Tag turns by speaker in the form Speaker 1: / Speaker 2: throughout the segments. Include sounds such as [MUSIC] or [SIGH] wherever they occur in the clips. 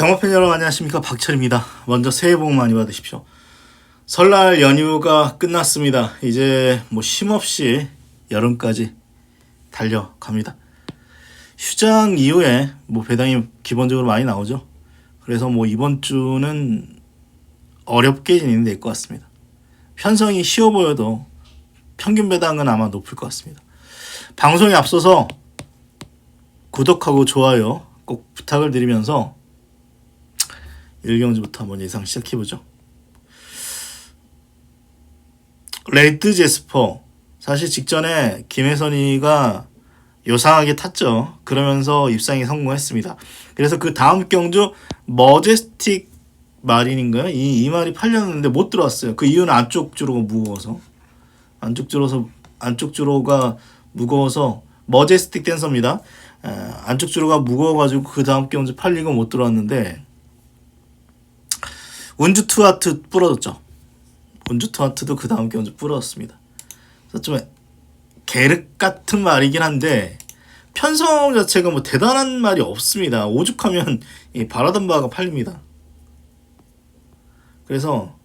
Speaker 1: 경마팬 여러분 안녕하십니까 박철입니다. 먼저 새해 복 많이 받으십시오. 설날 연휴가 끝났습니다. 이제 뭐 쉼없이 여름까지 달려갑니다. 휴장 이후에 뭐 배당이 기본적으로 많이 나오죠. 그래서 뭐 이번 주는 어렵게 진행될 것 같습니다. 편성이 쉬워 보여도 평균 배당은 아마 높을 것 같습니다. 방송에 앞서서 구독하고 좋아요 꼭 부탁을 드리면서 1경주부터 한번 예상 시작해보죠. 레드 제스퍼 사실 직전에 김혜선이가 요상하게 탔죠. 그러면서 입상에 성공했습니다. 그래서 그 다음 경주 머제스틱 마린인가요? 이, 이 말이 팔렸는데 못 들어왔어요. 그 이유는 안쪽 주로가 무거워서 안쪽 주로서 안쪽 주로가 무거워서 머제스틱 댄서입니다. 에, 안쪽 주로가 무거워가지고 그 다음 경주 팔리고 못 들어왔는데 운주 투하트 부러졌죠. 운주 투하트도 그 다음 경주 부러졌습니다. 그래서 좀 계륵 같은 말이긴 한데 편성 자체가 뭐 대단한 말이 없습니다. 오죽하면 이 바라던 바가 팔립니다. 그래서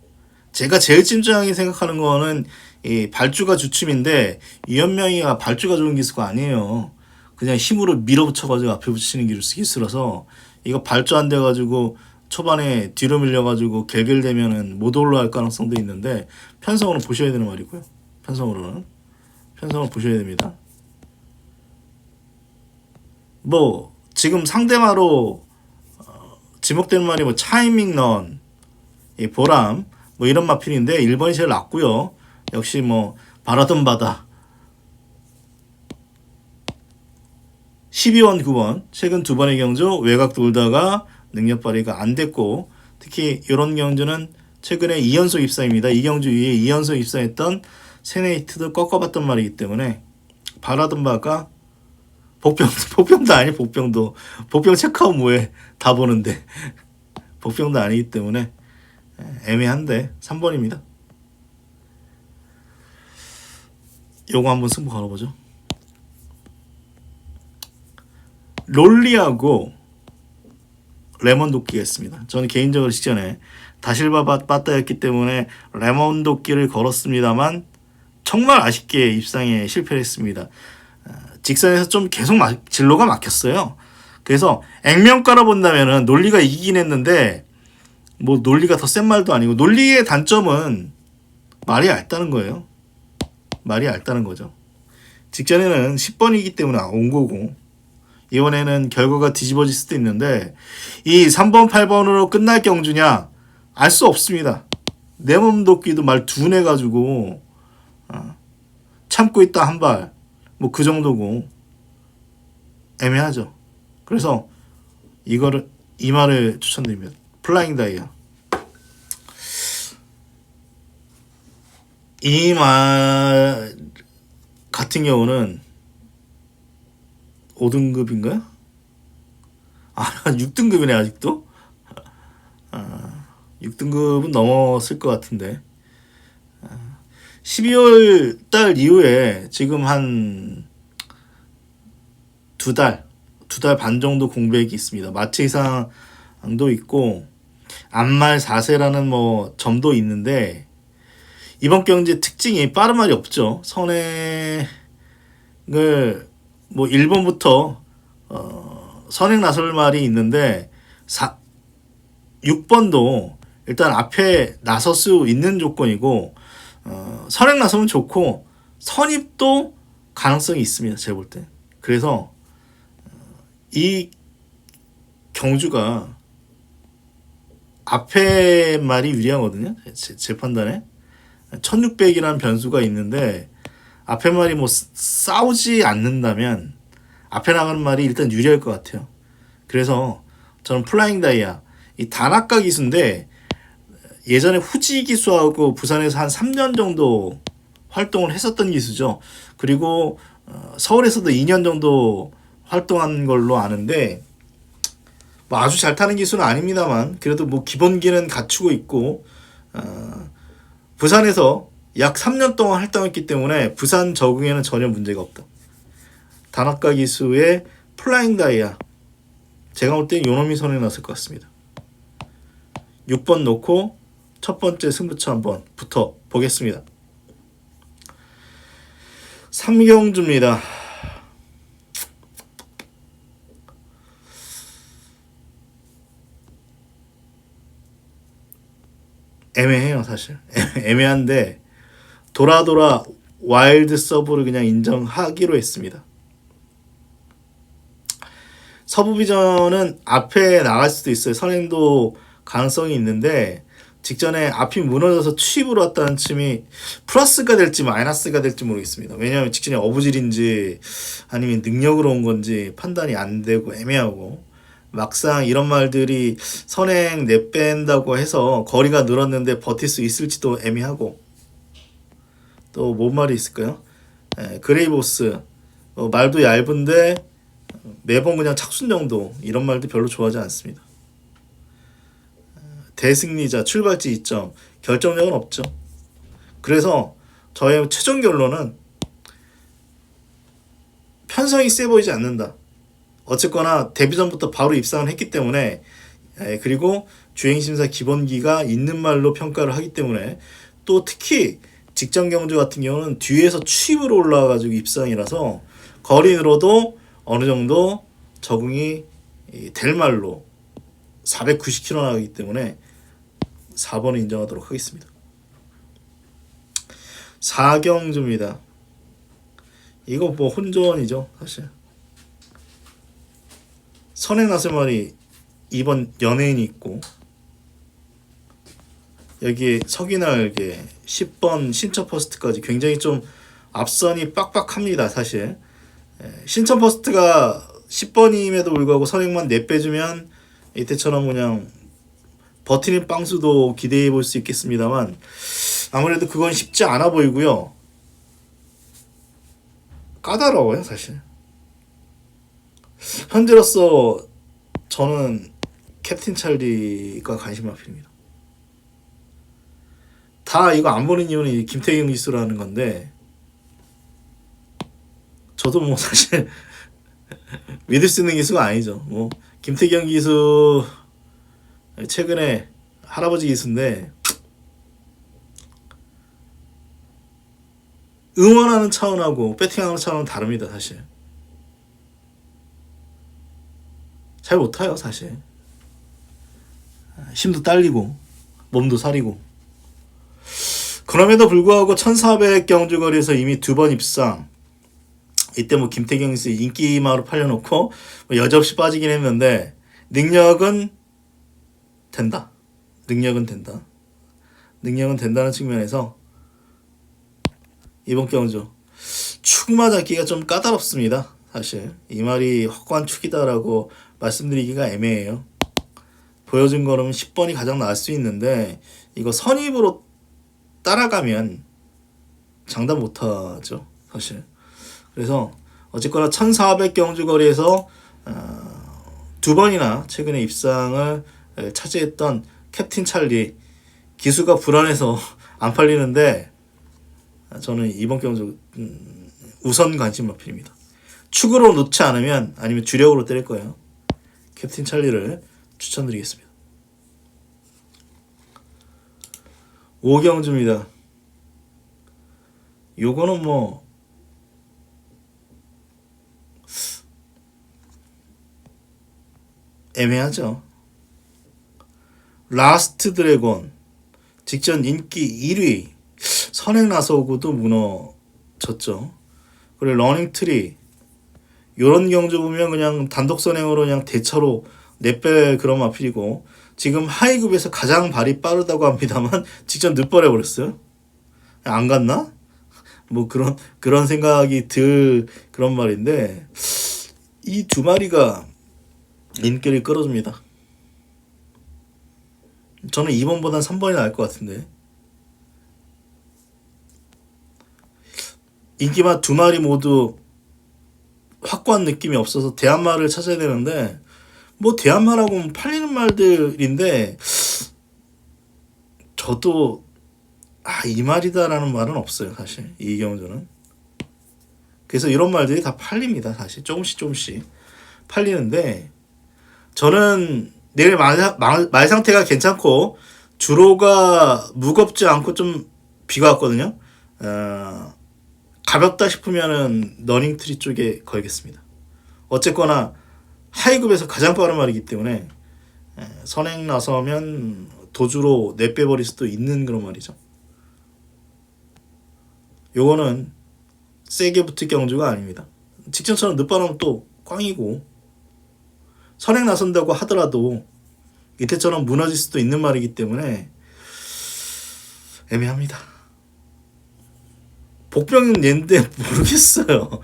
Speaker 1: 제가 제일 찜찜하게 생각하는 거는 이 발주가 주춤인데 유현명이가 발주가 좋은 기수가 아니에요. 그냥 힘으로 밀어붙여가지고 앞에 붙이는 기수라서 이거 발주 안 돼가지고 초반에 뒤로 밀려가지고 갤갤되면은 못 올라갈 가능성도 있는데 편성으로 보셔야 되는 말이고요. 편성으로는 편성을 보셔야 됩니다. 뭐 지금 상대마로 어, 지목되는 말이 뭐 차이밍 넌, 이 보람 뭐 이런 마필인데 1번이 제일 낫고요. 역시 뭐 바라던 바다 12원 9번 최근 두 번의 경주 외곽 돌다가 능력 발휘가 안 됐고 특히 이런 경주는 최근에 2연속 입상입니다. 이 경주 위에 2연속 입상했던 세네이트도 꺾어봤던 말이기 때문에 바라던 바가 복병 [LAUGHS] 복병도 아니 복병도 복병 체크아웃 뭐해 다 보는데 [LAUGHS] 복병도 아니기 때문에 애매한데 3번입니다. 요거 한번 승부 걸어보죠. 롤리하고 레몬 도끼가 있습니다. 저는 개인적으로 직전에 다실바 빠따였기 때문에 레몬 도끼를 걸었습니다만 정말 아쉽게 입상에 실패를 했습니다. 어, 직선에서 좀 계속 막, 진로가 막혔어요. 그래서 액면 깔아본다면은 논리가 이기긴 했는데 뭐 논리가 더 센 말도 아니고 논리의 단점은 말이 얇다는 거예요. 말이 얇다는 거죠. 직전에는 10번이기 때문에 온 거고 이번에는 결과가 뒤집어질 수도 있는데 이 3번 8번으로 끝날 경주냐 알 수 없습니다. 내 몸도끼도 말 둔해 가지고 어, 참고 있다 한 발 뭐 그 정도고 애매하죠. 그래서 이거를 이 말을 추천드립니다. 플라잉 다이아 이 말 같은 경우는 5등급인가요? 아, [LAUGHS] 6등급이네, 아직도? 아, 6등급은 넘었을 것 같은데. 아, 12월 달 이후에 지금 한 두 달, 두 달 반 정도 공백이 있습니다. 마트 이상도 있고, 안말 4세라는 뭐 점도 있는데, 이번 경제 특징이 빠른 말이 없죠. 선행을 뭐 1번부터 어, 선행 나설 말이 있는데 4, 6번도 일단 앞에 나설 수 있는 조건이고 어, 선행 나서면 좋고 선입도 가능성이 있습니다. 제가 볼 때. 그래서 어, 이 경주가 앞에 말이 유리하거든요. 제, 제 판단에 1600이라는 변수가 있는데 앞에 말이 뭐 싸- 싸우지 않는다면 앞에 나가는 말이 일단 유리할 것 같아요. 그래서 저는 플라잉 다이아 이 단아까 기수인데 예전에 후지 기수하고 부산에서 한 3년 정도 활동을 했었던 기수죠. 그리고 어, 서울에서도 2년 정도 활동한 걸로 아는데 뭐 아주 잘 타는 기수는 아닙니다만 그래도 뭐 기본기는 갖추고 있고 어, 부산에서 약 3년 동안 활동했기 때문에 부산 적응에는 전혀 문제가 없다. 단학가 기수의 플라잉 다이아 제가 볼때 요놈이 손에 났을 것 같습니다. 6번 놓고 첫 번째 승부처 한번 붙어 보겠습니다. 삼경주입니다. 애매해요 사실 [LAUGHS] 애매한데 돌아 돌아 와일드 서브를 그냥 인정하기로 했습니다. 서부 비전은 앞에 나갈 수도 있어요. 선행도 가능성이 있는데 직전에 앞이 무너져서 취입으로 왔다는 침이 플러스가 될지 마이너스가 될지 모르겠습니다. 왜냐하면 직전에 어부질인지 아니면 능력으로 온 건지 판단이 안 되고 애매하고 막상 이런 말들이 선행 내뺀다고 해서 거리가 늘었는데 버틸 수 있을지도 애매하고 또 뭔 말이 있을까요? 에, 그레이보스 어, 말도 얇은데 매번 그냥 착순 정도 이런 말도 별로 좋아하지 않습니다. 대승리자 출발지 이점 결정력은 없죠. 그래서 저의 최종 결론은 편성이 세 보이지 않는다. 어쨌거나 데뷔 전부터 바로 입상을 했기 때문에 에, 그리고 주행심사 기본기가 있는 말로 평가를 하기 때문에 또 특히 직전 경주 같은 경우는 뒤에서 취입으로 올라와가지고 입상이라서 거리 늘어도 어느 정도 적응이 이, 될 말로 490km 나가기 때문에 4번을 인정하도록 하겠습니다. 4경주입니다. 이거 뭐 혼전이죠 사실. 선행 나설 말이 2번 연예인이 있고 여기에 석이날개 10번 신처 퍼스트까지 굉장히 좀 앞선이 빡빡합니다 사실. 예, 신처 퍼스트가 10번임에도 불구하고 선행만 내빼주면 이때처럼 그냥 버티는 빵수도 기대해 볼 수 있겠습니다만 아무래도 그건 쉽지 않아 보이고요. 까다로워요 사실. 현재로서 저는 캡틴 찰리가 관심 앞입니다. 다 이거 안 보는 이유는 이 김태경 기수라는 건데 저도 뭐 사실 [LAUGHS] 믿을 수 있는 기수가 아니죠. 뭐 김태경 기수 최근에 할아버지 기수인데 응원하는 차원하고 배팅하는 차원은 다릅니다 사실. 잘 못 타요 사실 힘도 딸리고 몸도 사리고 그럼에도 불구하고 1400 경주거리에서 이미 두 번 입상. 이때 뭐 김태경 씨 인기마로 팔려놓고 뭐 여지없이 빠지긴 했는데 능력은 된다. 능력은 된다. 능력은 된다는 측면에서 이번 경주 축마 잡기가 좀 까다롭습니다 사실. 이 말이 확고한 축이다라고 말씀드리기가 애매해요. 보여준 거라면 10번이 가장 나을 수 있는데 이거 선입으로 따라가면 장담 못하죠 사실. 그래서 어쨌거나 1400 경주 거리에서 어, 두 번이나 최근에 입상을 차지했던 캡틴 찰리 기수가 불안해서 [LAUGHS] 안 팔리는데 저는 이번 경주 음, 우선 관심 마필입니다. 축으로 놓지 않으면 아니면 주력으로 때릴 거예요. 캡틴 찰리를 추천드리겠습니다. 오경주입니다. 요거는 뭐 애매하죠. 라스트 드래곤 직전 인기 1위 선행 나서고도 무너졌죠. 그리고 러닝 트리 요런 경주 보면 그냥 단독 선행으로 그냥 대처로 내빼 그런 마필이고 지금 하이급에서 가장 발이 빠르다고 합니다만 [LAUGHS] 직접 늦버려 버렸어요. 안 갔나? 뭐 그런 그런 생각이 들 그런 말인데 이 두 마리가 인기를 끌어줍니다. 저는 2번보단 3번이 나을 것 같은데 인기만 두 마리 모두 확고한 느낌이 없어서 대한말을 찾아야 되는데 뭐 대한말하고 팔리는 말들인데 저도 아 이 말이다라는 말은 없어요 사실 이경주는 그래서 이런 말들이 다 팔립니다 사실 조금씩 조금씩 팔리는데 저는 내일 말, 말, 말 상태가 괜찮고 주로가 무겁지 않고 좀 비가 왔거든요. 어, 가볍다 싶으면은 러닝 트리 쪽에 걸겠습니다. 어쨌거나 하이급에서 가장 빠른 말이기 때문에 에, 선행 나서면 도주로 내빼버릴 수도 있는 그런 말이죠. 요거는 세게 붙을 경주가 아닙니다. 직전처럼 늦바람 또 꽝이고 선행 나선다고 하더라도 이때처럼 무너질 수도 있는 말이기 때문에 애매합니다. 복병은 얘인데 모르겠어요.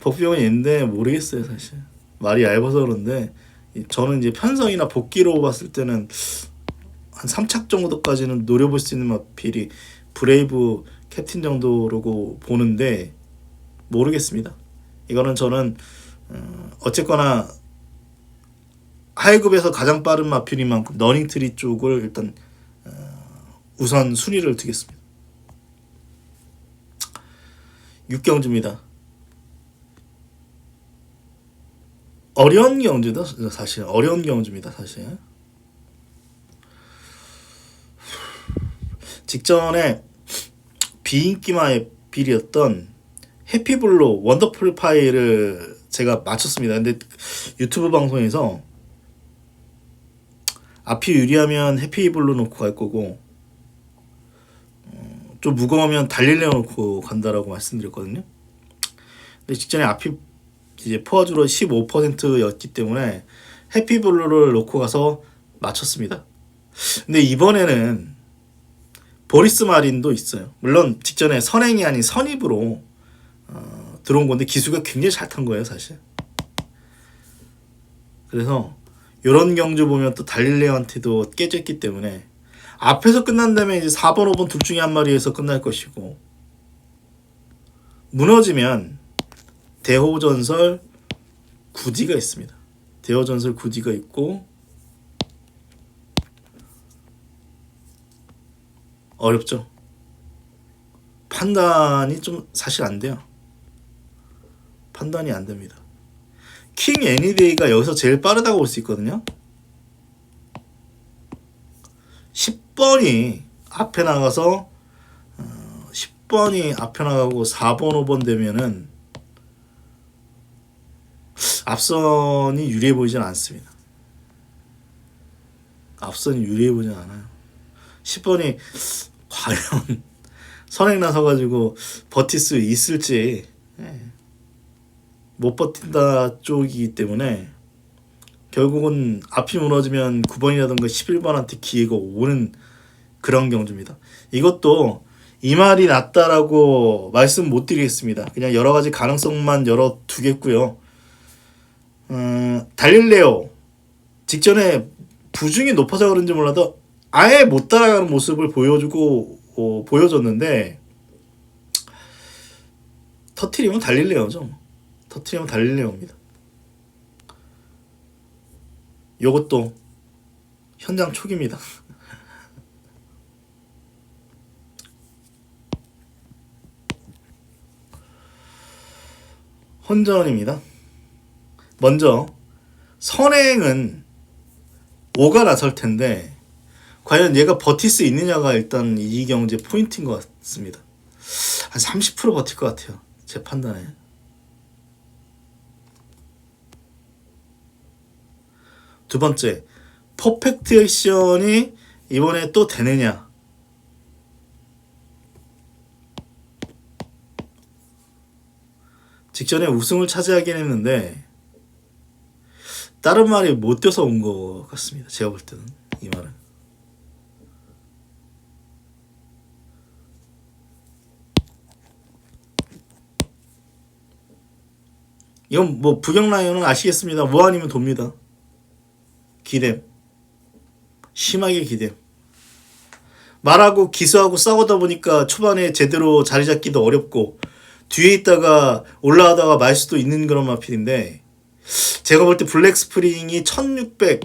Speaker 1: 복병은 얘인데 모르겠어요 사실. 말이 얇아서 그런데 이- 저는 이제 편성이나 복기로 봤을 때는 한 3착 정도까지는 노려볼 수 있는 마필이 브레이브 캡틴 정도라고 보는데 모르겠습니다. 이거는 저는 어, 어쨌거나 하이급에서 가장 빠른 마필인 만큼 너닝트리 쪽을 일단 어, 우선 순위를 두겠습니다. 6경주입니다. 어려운 경주다 사실. 어려운 경주입니다 사실. 직전에 비인기마의 빌이었던 해피블로 원더풀 파이를 제가 맞췄습니다. 근데 유튜브 방송에서 앞이 유리하면 해피블로 놓고 갈 거고 어, 좀 무거우면 달릴레오 놓고 간다라고 말씀드렸거든요. 근데 직전에 앞이 이제 포화주로 15%였기 때문에 해피블루를 놓고 가서 맞췄습니다. 근데 이번에는 보리스 마린도 있어요. 물론 직전에 선행이 아닌 선입으로 어, 들어온 건데 기수가 굉장히 잘 탄 거예요, 사실. 그래서 이런 경주 보면 또 달릴레오한테도 깨졌기 때문에 앞에서 끝난다면 이제 4번, 5번 둘 중에 한 마리에서 끝날 것이고 무너지면 대호전설 구디가 있습니다. 대호전설 구디가 있고 어렵죠. 판단이 좀 사실 안 돼요. 판단이 안 됩니다. 킹 애니데이가 여기서 제일 빠르다고 볼 수 있거든요. 10번이 앞에 나가서 어, 10번이 앞에 나가고 4번, 5번 되면은 앞선이 유리해 보이진 않습니다. 앞선이 유리해 보이진 않아요. 10번이 과연 [LAUGHS] 선행 나서 가지고 버틸 수 있을지 예. 못 버틴다 쪽이기 때문에 결국은 앞이 무너지면 9번이라든가 11번한테 기회가 오는 그런 경주입니다. 이것도 이 말이 낫다라고 말씀 못 드리겠습니다. 그냥 여러 가지 가능성만 열어 두겠고요. 음, 달릴레오 직전에 부중이 높아서 그런지 몰라도 아예 못 따라가는 모습을 보여주고 어, 보여줬는데 터트리면 달릴레오죠. 터트리면 달릴레오입니다. 요것도 현장 초기입니다. [LAUGHS] 혼전입니다. 먼저 선행은 오가 나설 텐데 과연 얘가 버틸 수 있느냐가 일단 이 경제 포인트인 것 같습니다. 한 30% 버틸 것 같아요. 제 판단에. 두 번째, 퍼펙트 액션이 이번에 또 되느냐? 직전에 우승을 차지하긴 했는데 다른 말이 못 뛰어서 온 것 같습니다. 제가 볼 때는 이 말은. 이건 뭐 부경 라이언은 아시겠습니다. 뭐 아니면 돕니다. 기댐. 심하게 기댐. 말하고 기수하고 싸우다 보니까 초반에 제대로 자리 잡기도 어렵고 뒤에 있다가 올라가다가 말 수도 있는 그런 마필인데 제가 볼 때 블랙 스프링이 1600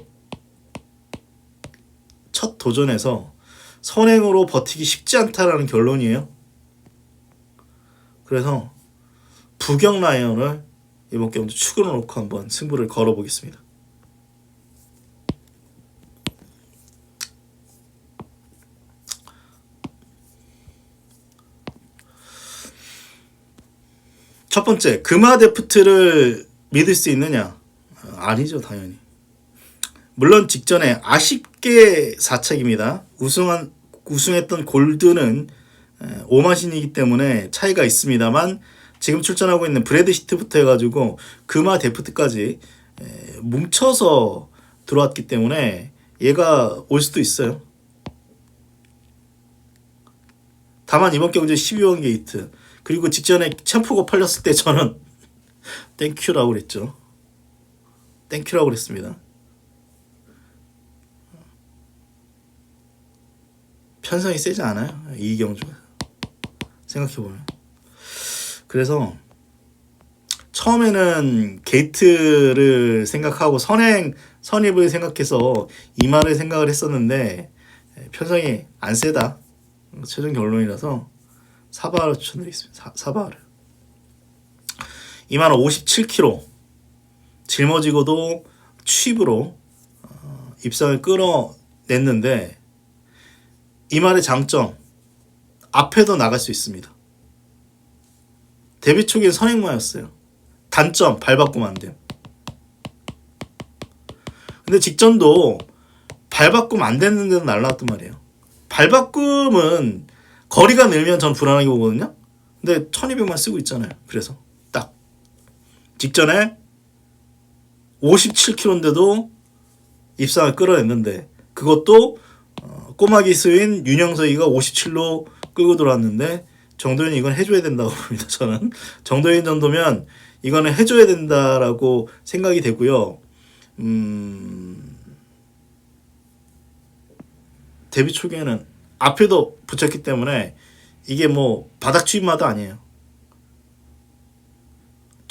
Speaker 1: 첫 도전에서 선행으로 버티기 쉽지 않다라는 결론이에요. 그래서 부경 라이언을 이번 경도 축으로 놓고 한번 승부를 걸어보겠습니다. 첫 번째 금화 데프트를 믿을 수 있느냐? 어, 아니죠 당연히. 물론 직전에 아쉽게 4착입니다. 우승한 우승했던 골드는 에, 오마신이기 때문에 차이가 있습니다만 지금 출전하고 있는 브래드 시트부터 해가지고 금화 데프트까지 에, 뭉쳐서 들어왔기 때문에 얘가 올 수도 있어요. 다만 이번 경주 12원 게이트 그리고 직전에 챔프가 팔렸을 때 저는 땡큐라고 그랬죠. 땡큐라고 그랬습니다. 편성이 세지 않아요. 이경주가 생각해보면 그래서 처음에는 게이트를 생각하고 선행 선입을 생각해서 이마를 생각을 했었는데 편성이 안 세다 최종 결론이라서 사바를 추천드리겠습니다. 사, 사바를 2만 57kg 짊어지고도 취입으로 어, 입상을 끌어냈는데 이 말의 장점 앞에도 나갈 수 있습니다. 데뷔 초기엔 선행마였어요. 단점 밟았고만 안 됨. 근데 직전도 밟았고만 안 됐는데도 날라왔단 말이에요. 밟았꿈은 거리가 늘면 전 불안하게 보거든요. 근데 1200만 쓰고 있잖아요. 그래서 딱 직전에 57km인데도 입상을 끌어냈는데 그것도 어, 꼬마 기수인 윤영석이가 57로 끌고 들어왔는데 정도현 이건 해줘야 된다고 [LAUGHS] 봅니다. 저는 정도현 정도면 이거는 해줘야 된다라고 생각이 되고요. 음, 데뷔 초기에는 앞에도 붙였기 때문에 이게 뭐 바닥 추임마도 아니에요.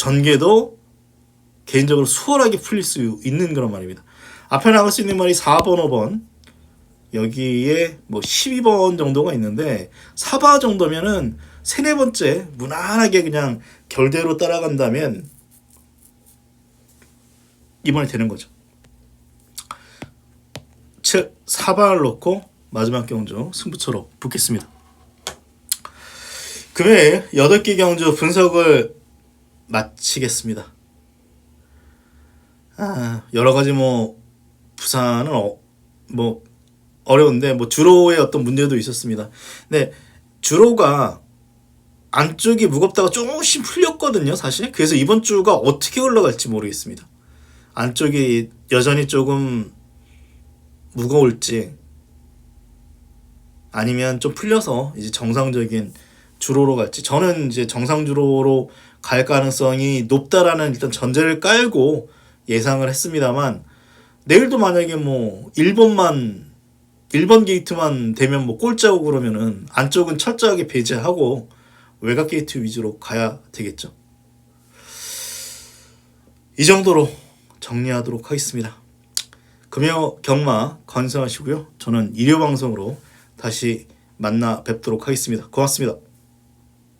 Speaker 1: 전개도 개인적으로 수월하게 풀릴 수 있는 그런 말입니다. 앞에 나갈 수 있는 말이 4번, 5번 여기에 뭐 12번 정도가 있는데 4바 정도면은 세네 번째 무난하게 그냥 결대로 따라간다면 이번에 되는 거죠. 7, 4바를 놓고 마지막 경주 승부처로 붙겠습니다. 금요일 8개 경주 분석을 마치겠습니다. 아, 여러 가지 뭐 부산은 어, 뭐 어려운데 뭐 주로의 어떤 문제도 있었습니다. 근데 주로가 안쪽이 무겁다가 조금씩 풀렸거든요, 사실. 그래서 이번 주가 어떻게 흘러갈지 모르겠습니다. 안쪽이 여전히 조금 무거울지 아니면 좀 풀려서 이제 정상적인 주로로 갈지 저는 이제 정상 주로로 갈 가능성이 높다라는 일단 전제를 깔고 예상을 했습니다만 내일도 만약에 뭐 1번만 1번 게이트만 되면 뭐 꼴짜고 그러면은 안쪽은 철저하게 배제하고 외곽 게이트 위주로 가야 되겠죠. 이 정도로 정리하도록 하겠습니다. 금요 경마 건승하시고요. 저는 일요 방송으로 다시 만나 뵙도록 하겠습니다. 고맙습니다.